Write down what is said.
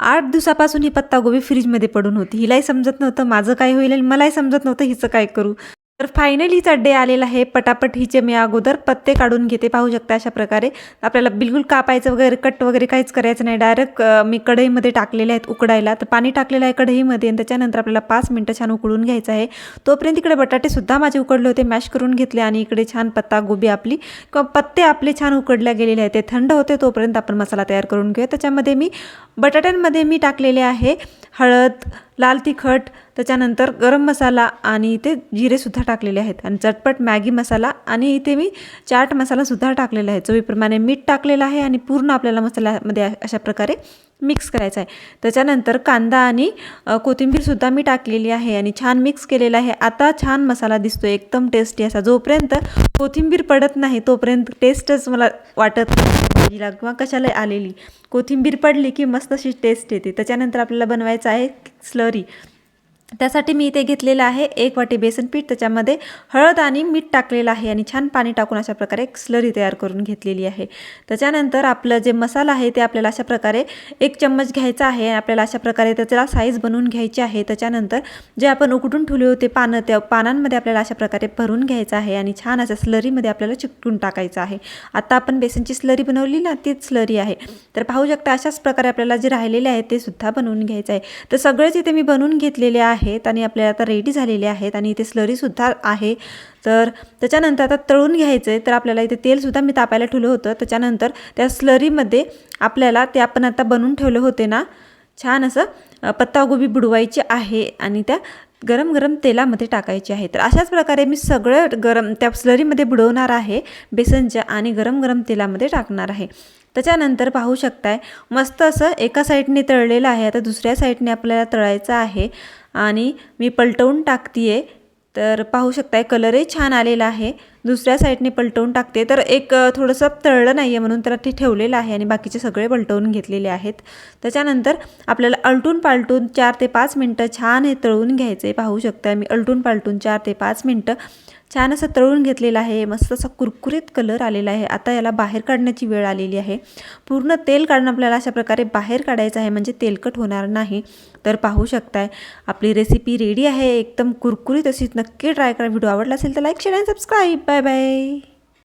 आठ दिवसापासून ही पत्तागोबी फ्रीजमध्ये पडून होती. हिलाही समजत नव्हतं माझं काय होईल आणि मलाही समजत नव्हतं हिचं काय करू. तर फायनली हिचा डे आलेला आहे. पटापट हिचे मी अगोदर पत्ते काढून घेते. पाहू शकता अशा प्रकारे. आपल्याला बिलकुल कापायचं वगैरे कट वगैरे काहीच करायचं नाही. डायरेक्ट मी कढईमध्ये टाकलेले आहेत उकडायला. तर पाणी टाकलेलं आहे कढईमध्ये आणि त्याच्यानंतर आपल्याला पाच मिनटं छान उकळून घ्यायचं आहे. तोपर्यंत इकडे बटाटेसुद्धा माझे उकडले होते. मॅश करून घेतले आणि इकडे छान पत्ता गोबी आपली किंवा पत्ते आपले छान उकडल्या गेलेले आहेत. ते थंड होते तोपर्यंत आपण मसाला तयार करून घेऊ त्याच्यामध्ये मी बटाट्यांमध्ये मी टाकलेले आहे हळद लाल तिखट त्याच्यानंतर गरम मसाला आणि इथे जिरेसुद्धा टाकलेले आहेत. आणि चटपट मॅगी मसाला आणि इथे मी चाट मसालासुद्धा टाकलेला आहे. चवीप्रमाणे मीठ टाकलेलं आहे आणि पूर्ण आपल्याला मसाल्यामध्ये अशा प्रकारे मिक्स करायचं आहे. त्याच्यानंतर कांदा आणि कोथिंबीरसुद्धा मी टाकलेली आहे आणि छान मिक्स केलेलं आहे. आता छान मसाला दिसतो एकदम टेस्टी असा. जोपर्यंत कोथिंबीर पडत नाही तोपर्यंत टेस्टच मला वाटत नाही. भाजीला किंवा कशाला आलेली? कोथिंबीर पडली की मस्त अशी टेस्ट येते. त्याच्यानंतर आपल्याला बनवायचं आहे स्लरी त्यासाठी मी इथे घेतलेलं आहे एक वाटी बेसन पीठ त्याच्यामध्ये हळद आणि मीठ टाकलेलं आहे आणि छान पाणी टाकून अशा प्रकारे एक स्लरी तयार करून घेतलेली आहे. त्याच्यानंतर आपलं जे मसाला आहे ते आपल्याला अशा प्रकारे एक चम्मच घ्यायचा आहे आपल्याला अशा प्रकारे त्याच्याला साईज बनवून घ्यायची आहे. त्याच्यानंतर जे आपण उकडून ठेवले होते पानं त्या पानांमध्ये आपल्याला अशा प्रकारे भरून घ्यायचं आहे आणि छान अशा स्लरीमध्ये आपल्याला चिकटून टाकायचं आहे. आता आपण बेसनची स्लरी बनवली ना तीच स्लरी आहे. तर पाहू शकता अशाच प्रकारे आपल्याला जे राहिलेले आहे ते सुद्धा बनवून घ्यायचं आहे. तर सगळेच इथे मी बनवून घेतलेले आहे. आहेत आणि आपल्याला आता रेडी झालेले आहेत आणि इथे स्लरीसुद्धा आहे. तर त्याच्यानंतर आता तळून घ्यायचं आहे तर आपल्याला इथे तेलसुद्धा मी तापायला ठेवलं होतं. त्याच्यानंतर त्या स्लरीमध्ये आपल्याला ते आपण आता बनवून ठेवले होते ना छान असं पत्तागोबी बुडवायची आहे आणि त्या गरम गरम तेलामध्ये टाकायची आहे. तर अशाच प्रकारे मी सगळं गरम त्या स्लरीमध्ये बुडवणार आहे बेसनच्या आणि गरम गरम तेलामध्ये टाकणार आहे. त्याच्यानंतर पाहू शकताय मस्त असं एका साईडने तळलेलं आहे. आता दुसऱ्या साईडने आपल्याला तळायचं आहे. आणि मी पलटवून टाकते तर पाहू शकताय कलरही छान आलेला आहे. दुसऱ्या साईडने पलटवून टाकते. तर एक थोडंसं तळलं नाही आहे म्हणून त्याला ते ठेवलेलं आहे आणि बाकीचे सगळे पलटवून घेतलेले आहेत. त्याच्यानंतर आपल्याला अलटून पालटून चार ते पाच मिनटं छान हे तळून घ्यायचं आहे पाहू शकताय मी अलटून पालटून चार ते पाच मिनटं छान असं तळून घेतलेलं आहे मस्त असा कुरकुरीत कलर आलेला आहे. आता याला बाहेर काढण्याची वेळ आलेली आहे. पूर्ण तेल काढून आपल्याला अशा प्रकारे बाहेर काढायचं आहे म्हणजे तेलकट होणार नाही. तर पाहू शकताय आपली रेसिपी रेडी आहे. एकदम कुरकुरीत अशी नक्की ट्राय करा. व्हिडिओ आवडला असेल तर like share and subscribe bye bye